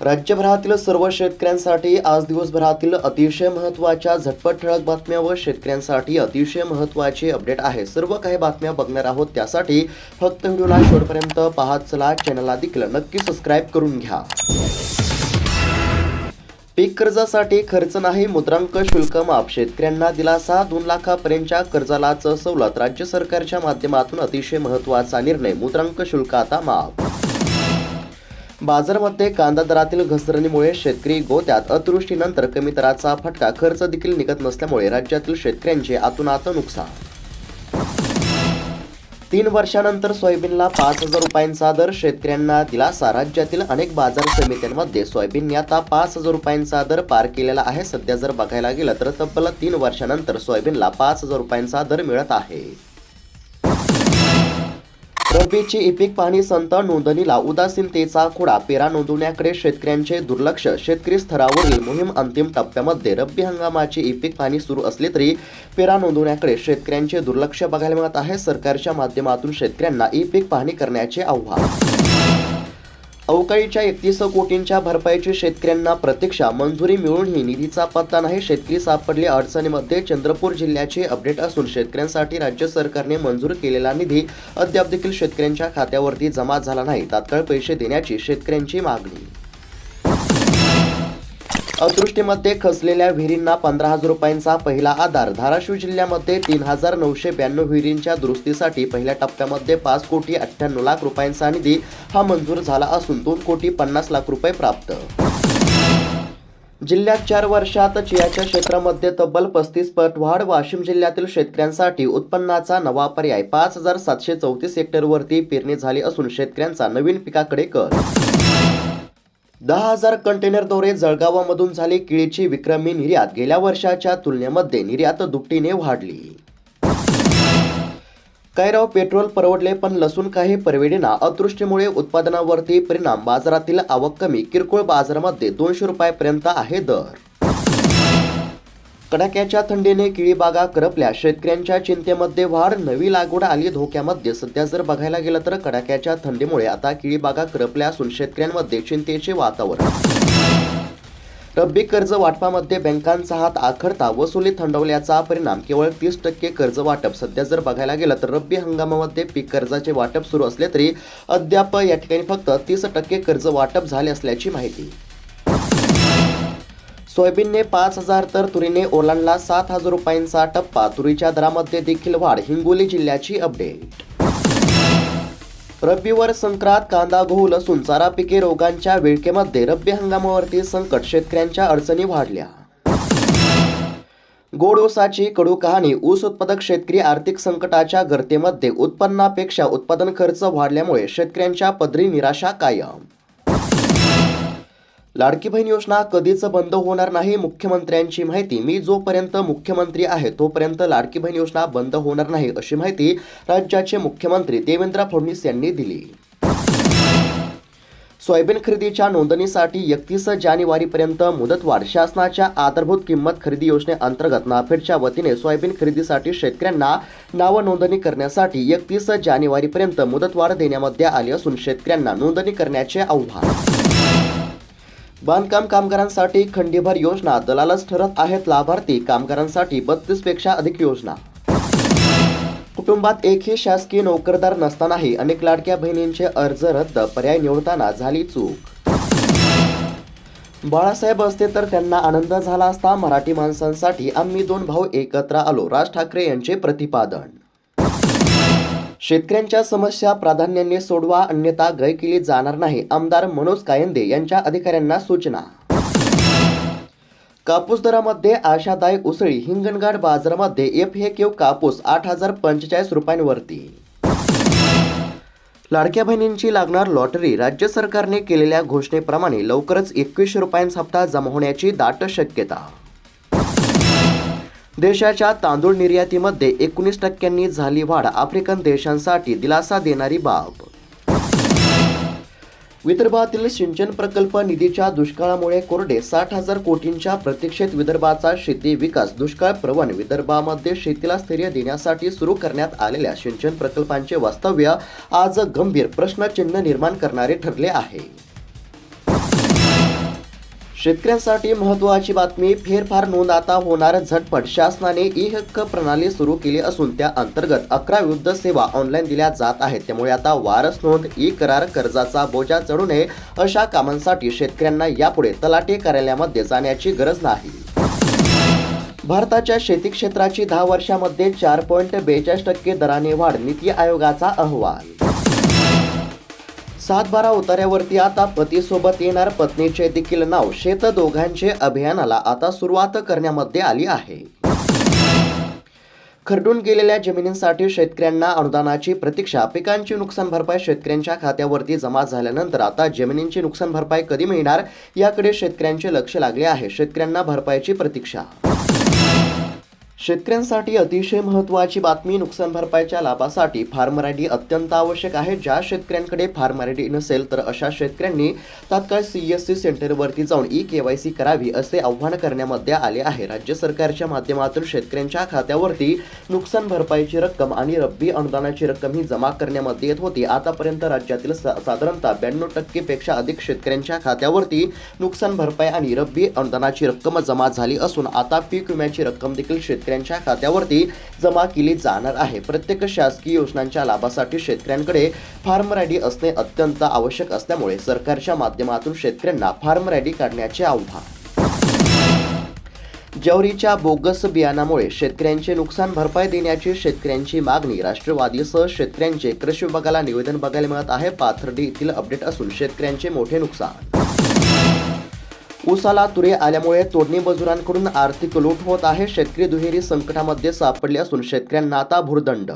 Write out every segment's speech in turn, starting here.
राज्यभरातील सर्व शेतकऱ्यांसाठी आज दिवसभरातील अतिशय महत्त्वाच्या झटपट ठळक बातम्या व शेतकऱ्यांसाठी अतिशय महत्त्वाचे अपडेट आहे. सर्व काही बातम्या बघणार आहोत त्यासाठी फक्त व्हिडिओला शेवटपर्यंत पाहत चला चॅनलला देखील नक्की सबस्क्राईब करून घ्या. पीक कर्जासाठी खर्च नाही मुद्रांक शुल्क माफ. शेतकऱ्यांना दिलासा दोन लाखापर्यंतच्या कर्जालाच सवलत. राज्य सरकारच्या माध्यमातून अतिशय महत्त्वाचा निर्णय. मुद्रांक शुल्क आता माफ. बाजारामध्ये कांदा दरातील घसरणीमुळे शेतकरी गोत्यात अतिवृष्टीनंतर कमी दराचा फटका. खर्च देखील निघत नसल्यामुळे राज्यातील शेतकऱ्यांचे आतुनात नुकसान. तीन वर्षानंतर सोयाबीनला पाच हजार रुपयांचा दर शेतकऱ्यांना दिलासा. राज्यातील अनेक बाजार समित्यांमध्ये सोयाबीनने आता पाच हजार रुपयांचा दर पार केलेला आहे. सध्या जर बघायला गेलं तर तब्बल तीन वर्षानंतर सोयाबीनला पाच हजार रुपयांचा दर मिळत आहे. रब्बीची इपिक पाहणी संत नोंदणीला उदासीनतेचा खुडा. पेरा नोंदवण्याकडे शेतकऱ्यांचे दुर्लक्ष. शेतकरी स्तरावरील मोहीम अंतिम टप्प्यामध्ये रब्बी हंगामाची इपिक पाहणी सुरू असली तरी पेरा नोंदवण्याकडे शेतकऱ्यांचे दुर्लक्ष बघायला मिळत आहे. सरकारच्या माध्यमातून शेतकऱ्यांना ई पीक पाहणी करण्याचे आव्हान अवकाळीच्या एकतीस कोटींच्या भरपाईची शेतकऱ्यांना प्रतीक्षा मंजुरी मिळूनही निधीचा पत्ता नाही. शेतकरी सापडले अडचणीमध्ये चंद्रपूर जिल्ह्याचे अपडेट असून शेतकऱ्यांसाठी राज्य सरकारने मंजूर केलेला निधी अद्याप देखील शेतकऱ्यांच्या खात्यावरती जमा झाला नाही. तात्काळ पैसे देण्याची शेतकऱ्यांची मागणी अतृष्टीमध्ये खचलेल्या विहिरींना पंधरा हजार रुपयांचा पहिला आधार. धाराशिव जिल्ह्यामध्ये तीन हजार नऊशे ब्याण्णव विहिरींच्या दुरुस्तीसाठी पहिल्या टप्प्यामध्ये पाच कोटी अठ्ठ्याण्णव लाख रुपयांचा निधी हा मंजूर झाला असून दोन कोटी पन्नास लाख रुपये प्राप्त. जिल्ह्यात चार वर्षात चियाच्या क्षेत्रामध्ये तब्बल पस्तीस पट वाढ वाशिम जिल्ह्यातील शेतकऱ्यांसाठी उत्पन्नाचा नवा पर्याय. पाच हजार सातशे चौतीस हेक्टरवरती पेरणी झाली असून शेतकऱ्यांचा नवीन पिकाकडे कर दहा हजार कंटेनरद्वारे जळगावामधून झाली. केळीची विक्रमी निर्यात गेल्या वर्षाच्या तुलनेमध्ये निर्यात दुपटीने वाढली. काय राव पेट्रोल परवडले पण लसूण काही परवडेना. अतृष्टीमुळे उत्पादनावरती परिणाम. बाजारातील आवक कमी. किरकोळ बाजारामध्ये दोनशे रुपयापर्यंत आहे दर. कडाक्याच्या थंडीने केळीबागा करपल्या. शेतकऱ्यांच्या चिंतेमध्ये वाढ नवी लागवड आली धोक्यामध्ये. सध्या जर बघायला गेलं तर कडाक्याच्या थंडीमुळे आता केळी बागा करपल्या असून शेतकऱ्यांमध्ये चिंतेचे वातावरण. रब्बी कर्ज वाटपामध्ये बँकांचा हात आखडता. वसुली थंडवल्याचा परिणाम. केवळ तीस टक्के कर्ज वाटप. सध्या जर बघायला गेलं तर रब्बी हंगामामध्ये पीक कर्जाचे वाटप सुरू असले तरी अद्याप या ठिकाणी फक्त तीस टक्के कर्ज वाटप झाले असल्याची माहिती. सोयाबीनने पाच हजार तर तुरीने ओलांडला सात हजार रुपयांचा टप्पा. तुरीच्या दरामध्ये देखील वाढ हिंगोली जिल्ह्याची अपडेट रब्बीवर संक्रांत कांदा गहू लसूण चारा पिके रोगांच्या विळकेमध्ये रब्बी हंगामावरती संकट शेतकऱ्यांच्या अडचणी वाढल्या. गोड ऊसाची कडू कहाणी ऊस उत्पादक शेतकरी आर्थिक संकटाच्या गर्तेमध्ये उत्पन्नापेक्षा उत्पादन खर्च वाढल्यामुळे शेतकऱ्यांच्या पदरी निराशा कायम. लाडकी बहीण योजना कधीच बंद होणार नाही मुख्यमंत्र्यांची माहिती. मी जोपर्यंत मुख्यमंत्री आहे तोपर्यंत लाडकी बहीण योजना बंद होणार नाही अशी माहिती राज्याचे मुख्यमंत्री देवेंद्र फडणवीस यांनी दिली. सोयाबीन खरेदीच्या नोंदणीसाठी एकतीस जानेवारीपर्यंत मुदतवाढ. शासनाच्या आधारभूत किंमत खरेदी योजनेअंतर्गत नाफेडच्या वतीने सोयाबीन खरेदीसाठी शेतकऱ्यांना नाव नोंदणी करण्यासाठी एकतीस जानेवारीपर्यंत मुदतवाढ देण्यामध्ये आली असून शेतकऱ्यांना नोंदणी करण्याचे आव्हान. बांधकाम कामगारांसाठी खंडीभर योजना दलालच ठरत आहेत लाभार्थी कामगारांसाठी बत्तीसपेक्षा अधिक योजना. कुटुंबात एकही शासकीय नोकरदार नसतानाही अनेक लाडक्या बहिणींचे अर्ज रद्द पर्याय निवडताना झाली चूक. बाळासाहेब असते तर त्यांना आनंद झाला असता मराठी माणसांसाठी आम्ही दोन भाऊ एकत्र आलो राज ठाकरे यांचे प्रतिपादन. शेतकऱ्यांच्या समस्या प्राधान्याने सोडवा अन्यथा गय केली जाणार नाही आमदार मनोज कायंदे यांच्या अधिकाऱ्यांना सूचना. कापूस दरामध्ये आशादायक उसळी हिंगणघाट बाजारामध्ये एफ हे केव कापूस आठ हजार पंचेचाळीस रुपयांवरती. लाडक्या बहिणींची लागणार लॉटरी राज्य सरकारने केलेल्या घोषणेप्रमाणे लवकरच एकवीसशे रुपयांचा हप्ता जमा होण्याची दाट शक्यता. देशाच्या तांदूळ निर्यातीमध्ये एकोणीस टक्क्यांनी झाली वाढ आफ्रिकन देशांसाठी दिलासा देणारी बाब. विदर्भातील सिंचन प्रकल्प निधीच्या दुष्काळामुळे कोरडे साठ हजार कोटींच्या प्रतीक्षेत विदर्भाचा शेती विकास दुष्काळ प्रवण विदर्भामध्ये शेतीला स्थैर्य देण्यासाठी सुरू करण्यात आलेल्या सिंचन प्रकल्पांचे वास्तव्य आज गंभीर प्रश्नचिन्ह निर्माण करणारे ठरले आहे. शेतकऱ्यांसाठी महत्त्वाची बातमी फेरफार नोंद आता होणार झटपट. शासनाने ई हक्क प्रणाली सुरू केली असून त्या अंतर्गत अकरा विरुद्ध सेवा ऑनलाईन दिल्या जात आहेत. त्यामुळे आता वारस नोंद ई करार कर्जाचा बोजा चढू नये अशा कामांसाठी शेतकऱ्यांना यापुढे तलाटे कार्यालयामध्ये जाण्याची गरज नाही. भारताच्या शेती क्षेत्राची दहा वर्षामध्ये चार पॉईंट बेचाळीस टक्के दराने वाढ नीती आयोगाचा अहवाल. सातबारा उतार्यावरती आता पतीसोबत येणार पत्नीचे देखील नाव शेत दोघांचे अभियानाला आता सुरुवात करण्यामध्ये आली आहे. खरडून गेलेल्या जमिनींसाठी शेतकऱ्यांना अनुदानाची प्रतीक्षा पिकांची नुकसान भरपाई शेतकऱ्यांच्या खात्यावरती जमा झाल्यानंतर आता जमिनींची नुकसान भरपाई कधी मिळणार याकडे शेतकऱ्यांचे लक्ष लागले आहे. शेतकऱ्यांना भरपाईची प्रतीक्षा शेतकऱ्यांसाठी अतिशय महत्त्वाची बातमी नुकसान भरपाईच्या लाभासाठी फार्मर आय डी अत्यंत आवश्यक आहे. ज्या शेतकऱ्यांकडे फार्मर आय डी नसेल तर अशा शेतकऱ्यांनी तात्काळ सी एस सी सेंटरवरती जाऊन ई के वाय सी करावी असे आव्हान करण्यामध्ये आले आहे. राज्य सरकारच्या माध्यमातून शेतकऱ्यांच्या खात्यावरती नुकसान भरपाईची रक्कम आणि रब्बी अनुदानाची रक्कम ही जमा करण्यामध्ये येत होती. आतापर्यंत राज्यातील सा- साधारणतः ब्याण्णव टक्केपेक्षा अधिक शेतकऱ्यांच्या खात्यावरती नुकसान भरपाई आणि रब्बी अनुदानाची रक्कम जमा झाली असून आता पीक विम्याची रक्कम देखील शेतकऱ्यांच्या खात्यावरती जमा केली जाणार आहे. प्रत्येक शासकीय योजनांच्या लाभासाठी शेतकऱ्यांकडे फार्म आय असणे अत्यंत आवश्यक असल्यामुळे सरकारच्या माध्यमातून शेतकऱ्यांना फार्म आय काढण्याचे आव्हान. जवरीच्या बोगस बियाणामुळे शेतकऱ्यांचे नुकसान भरपाई देण्याची शेतकऱ्यांची मागणी राष्ट्रवादीसह शेतकऱ्यांचे कृषी विभागाला निवेदन बघायला मिळत आहे. पाथर्डी येथील अपडेट असून शेतकऱ्यांचे मोठे नुकसान. उसाला तुरे आल्यामुळे तोडणी मजुरांकडून आर्थिक लूट होत आहे. शेतकरी दुहेरी संकटामध्ये सापडले असून शेतकऱ्यांना आता भुर्दंड.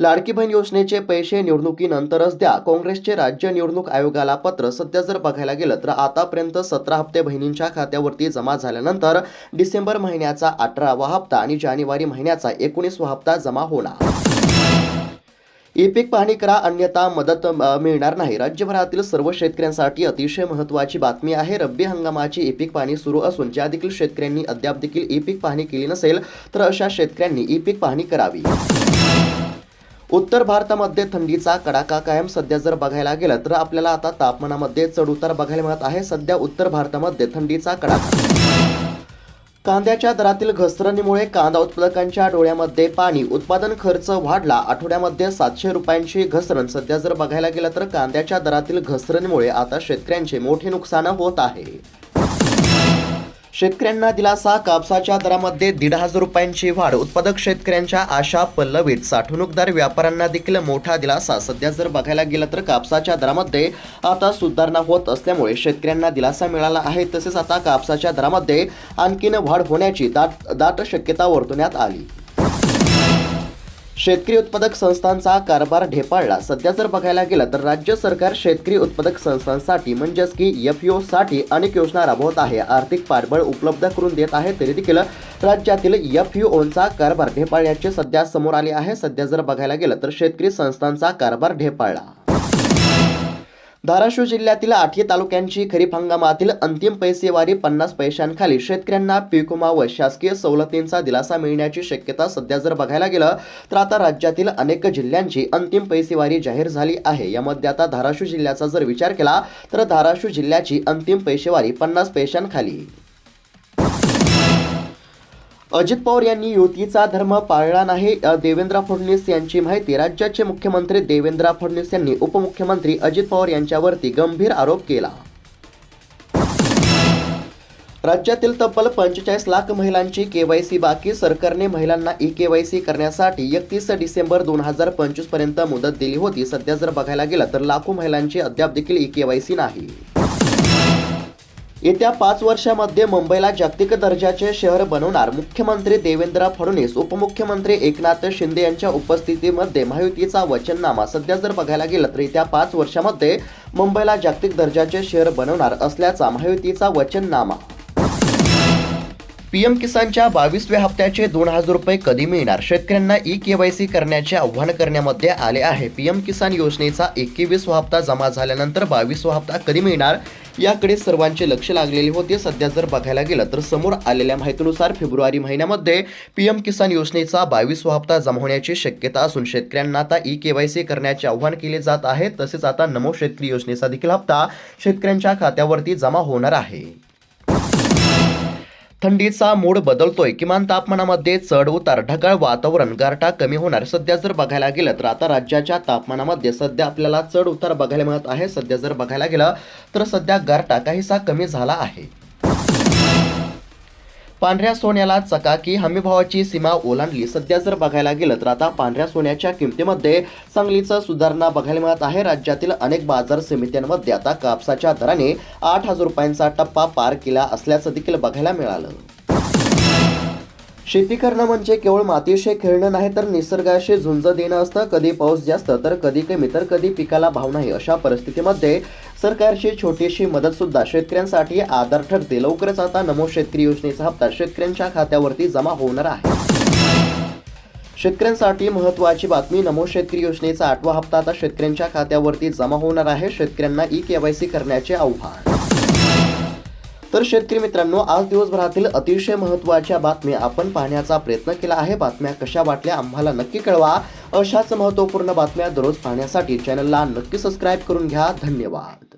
लाडकी बहीण योजनेचे पैसे निवडणुकीनंतरच द्या. काँग्रेसचे राज्य निवडणूक आयोगाला पत्र. सध्या जर बघायला गेलं तर आतापर्यंत सतरा हप्ते बहिणींच्या खात्यावरती जमा झाल्यानंतर डिसेंबर महिन्याचा अठरावा हप्ता आणि जानेवारी महिन्याचा एकोणीसवा हप्ता जमा होणार. ई पीक पाहणी करा अन्यथा मदत मिळणार नाही. राज्यभरातील सर्व शेतकऱ्यांसाठी अतिशय महत्त्वाची बातमी आहे. रब्बी हंगामाची ई पीक पाहणी सुरू असून ज्या देखील शेतकऱ्यांनी अद्याप देखील ई पीक पाहणी केली नसेल तर अशा शेतकऱ्यांनी ई पीक पाहणी करावी. उत्तर भारतामध्ये थंडीचा कडाका कायम सध्या जर बघायला गेलं तर आपल्याला आता तापमानामध्ये चढउतार बघायला मिळत आहे. सध्या उत्तर भारतामध्ये थंडीचा कडाका कांद्याच्या दरातील घसरणीमुळे कांदा उत्पादकांच्या डोळ्यामध्ये पाणी उत्पादन खर्च वाढला. आठवड्यामध्ये सातशे रुपयांची घसरण. सध्या जर बघायला गेलं तर कांद्याच्या दरातील घसरणीमुळे आता शेतकऱ्यांचे मोठे नुकसान होत आहे. शेतकऱ्यांना दिलासा कापसाच्या दरामध्ये दीड हजार रुपयांची वाढ. उत्पादक शेतकऱ्यांच्या आशा पल्लवीत साठवणूकदार व्यापाऱ्यांना देखील मोठा दिलासा. सध्या जर बघायला गेलं तर कापसाच्या दरामध्ये आता सुधारणा होत असल्यामुळे शेतकऱ्यांना दिलासा मिळाला आहे. तसेच आता कापसाच्या दरामध्ये आणखीन वाढ होण्याची दाट दाट शक्यता वर्तवण्यात आली. शेतकरी उत्पादक संस्थांचा कारभार ढेपाळला. सध्या जर बघायला गेलं तर राज्य सरकार शेतकरी उत्पादक संस्थांसाठी म्हणजेच की एफसाठी अनेक योजना राबवत आहे. आर्थिक पाठबळ उपलब्ध करून देत आहे तरी देखील राज्यातील एफ ओंचा कारभार ढेपाळण्याचे सध्या समोर आले आहे. सध्या जर बघायला गेलं तर शेतकरी संस्थांचा कारभार ढेपाळला. धाराशिव जिल्ह्यातील आठही तालुक्यांची खरीप हंगामातील अंतिम पैसेवारी पन्नास पैशांखाली शेतकऱ्यांना पीक व शासकीय सवलतींचा दिलासा मिळण्याची शक्यता सध्या जर बघायला गेलं तर आता राज्यातील अनेक जिल्ह्यांची अंतिम पैसेवारी जाहीर झाली आहे. यामध्ये आता धाराशिव जिल्ह्याचा जर विचार केला तर धाराशिव जिल्ह्याची अंतिम पैसेवारी पन्नास पैशांखाली. अजित पवार यांनी युतीचा धर्म पाळला नाही. देवेंद्र फडणवीस यांची माहिती राज्याचे मुख्यमंत्री देवेंद्र फडणवीस यांनी उपमुख्यमंत्री अजित पवार यांच्यावरती गंभीर आरोप केला. राज्यातील तब्बल पंचेचाळीस लाख महिलांची केवायसी बाकी. सरकारने महिलांना ई केवायसी करण्यासाठी एकतीस डिसेंबर दोन हजार पंचवीसपर्यंत मुदत दिली होती. सध्या जर बघायला गेलं तर लाखो महिलांची अद्याप देखील ई केवायसी नाही. येत्या पाच वर्षामध्ये मुंबईला जागतिक दर्जाचे शहर बनवणार मुख्यमंत्री देवेंद्र फडणवीस. उपमुख्यमंत्री एकनाथ शिंदे यांच्या उपस्थितीमध्ये महायुतीचा वचननामा. सध्या जर बघायला गेलं तर येत्या पाच वर्षामध्ये मुंबईला जागतिक दर्जाचे शहर बनवणार असल्याचा महायुतीचा वचननामा. पीएम किसानच्या बावीसव्या हप्त्याचे दोन हजार रुपये कधी मिळणार? शेतकऱ्यांना ई के वाय सी करण्याचे आव्हान करण्यामध्ये आले आहे. पीएम किसान योजनेचा एकवीसवा हप्ता जमा झाल्यानंतर बावीसवा हप्ता कधी मिळणार? याकडे सर्वांचे लक्ष लागलेले होते. सध्या जर बघायला गेलं तर समोर आलेल्या माहितीनुसार फेब्रुवारी महिन्यामध्ये पीएम किसान योजनेचा बावीसवा हप्ता जमा होण्याची शक्यता असून शेतकऱ्यांना आता ई केवायसी करण्याचे आव्हान केले जात आहे. तसेच आता नमो शेतकरी योजनेचा देखील हप्ता शेतकऱ्यांच्या खात्यावरती जमा होणार आहे. थंडीचा मूड बदलतोय. किमान तापमानामध्ये चढ उतार ढगाळ वातावरण गारठा कमी होणार. सध्या जर बघायला गेलं तर आता राज्याच्या तापमानामध्ये सध्या आपल्याला चढ उतार बघायला मिळत आहे. सध्या जर बघायला गेलं तर सध्या गारठा काहीसा कमी झाला आहे. पांढऱ्या सोन्याला चकाकी हमीभावाची सीमा ओलांडली. सध्या जर बघायला गेलं तर आता पांढऱ्या सोन्याच्या किमतीमध्ये चांगलीच सुधारणा बघायला मिळत आहे. राज्यातील अनेक बाजार समित्यांमध्ये आता कापसाच्या दराने आठ हजार रुपयांचा टप्पा पार केला असल्याचं देखील बघायला मिळालं. शेती करणं म्हणजे केवळ मातीशी खेळणं नाही तर निसर्गाशी झुंज देणं असतं. कधी पाऊस जास्त तर कधी कमी तर कधी पिकाला भाव नाही. अशा परिस्थितीमध्ये सरकारची छोटीशी मदत सुद्धा शेतकऱ्यांसाठी आधार ठरते. लवकरच आता नमो शेतकरी योजनेचा हप्ता शेतकऱ्यांच्या खात्यावरती जमा होणार आहे. शेतकऱ्यांसाठी महत्त्वाची बातमी नमो शेतकरी योजनेचा आठवा हप्ता आता शेतकऱ्यांच्या खात्यावरती जमा होणार आहे. शेतकऱ्यांना ई केवायसी करण्याचे आव्हान. तर शेतकरी मित्रांनो आज दिवसभरातील अतिशय महत्त्वाच्या बातम्या आपण पाहण्याचा प्रयत्न केला आहे. बातम्या कशा वाटल्या आम्हाला नक्की कळवा. अशाच महत्त्वपूर्ण बातम्या दररोज पाहण्यासाठी चॅनलला नक्की सबस्क्राईब करून घ्या. धन्यवाद.